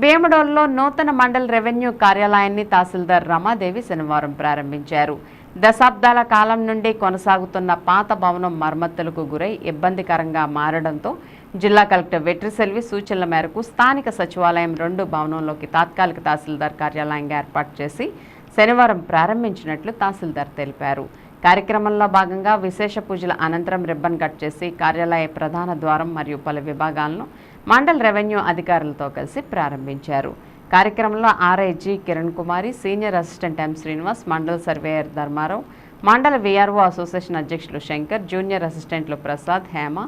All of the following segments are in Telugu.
భీమడోల్లో నూతన మండల రెవెన్యూ కార్యాలయాన్ని తహసీల్దార్ రమాదేవి శనివారం ప్రారంభించారు. దశాబ్దాల కాలం నుండి కొనసాగుతున్న పాత భవనం మరమ్మతులకు గురై ఇబ్బందికరంగా మారడంతో జిల్లా కలెక్టర్ వెట్రిసెల్వి సూచనల మేరకు స్థానిక సచివాలయం రెండు భవనంలోకి తాత్కాలిక తహసీల్దార్ కార్యాలయంగా ఏర్పాటు చేసి శనివారం ప్రారంభించినట్లు తహసీల్దార్ తెలిపారు. కార్యక్రమంలో భాగంగా విశేష పూజల అనంతరం రిబ్బన్ కట్ చేసి కార్యాలయ ప్రధాన ద్వారం మరియు పలు విభాగాలను మండల్ రెవెన్యూ అధికారులతో కలిసి ప్రారంభించారు. కార్యక్రమంలో ఆర్ఐజీ Kiran Kumari senior assistant M Srinivas mandal surveyor Dharmarao మండల విఆర్ఓ అసోసియేషన్ అధ్యక్షులు శంకర్ జూనియర్ అసిస్టెంట్లు ప్రసాద్ హేమ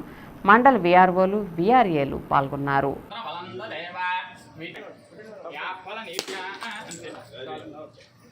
మండల విఆర్ఓలు విఆర్ఏలు పాల్గొన్నారు.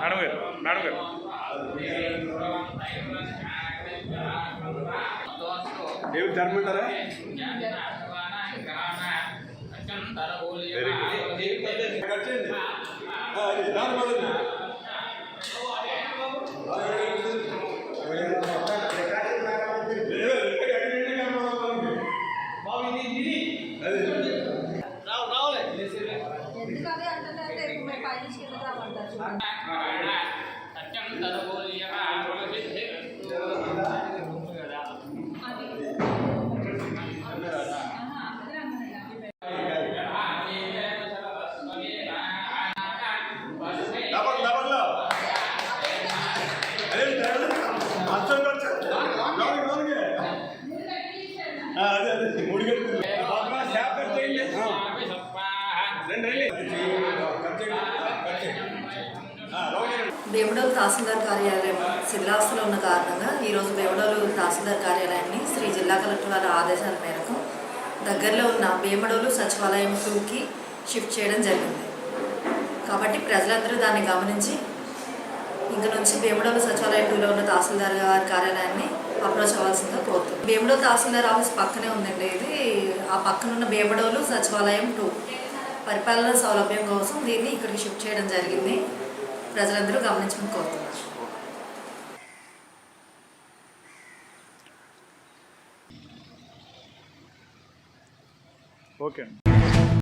మేడం గారు మేడం గారు. ఏమి ధర్మంటారా ఎందుకని దేవుడోలు తహసీల్దార్ కార్యాలయం శిథిలాస్తులో ఉన్న కారణంగా ఈరోజు భీమడోలు తహసీల్దార్ కార్యాలయాన్ని శ్రీ జిల్లా కలెక్టర్ వారి ఆదేశాల మేరకు దగ్గరలో ఉన్న భీమడోలు సచివాలయం టూకి షిఫ్ట్ చేయడం జరిగింది. కాబట్టి ప్రజలందరూ దాన్ని గమనించి ఇంక నుంచి భీమడోలు సచివాలయం టూలో ఉన్న తహసీల్దార్ గారి కార్యాలయాన్ని అప్రోచ్ అవ్వాల్సిందిగా కోరుతుంది భీమడోలు తహసీల్దార్ ఆఫీస్ పక్కనే ఉందండి ఇది. ఆ పక్కన ఉన్న భీమడోలు సచివాలయం టూ పరిపాలన సౌలభ్యం కోసం దీన్ని ఇక్కడికి షిఫ్ట్ చేయడం జరిగింది. ప్రజలందరూ గమనించమని కోరుతున్నారు. ఓకే అండి.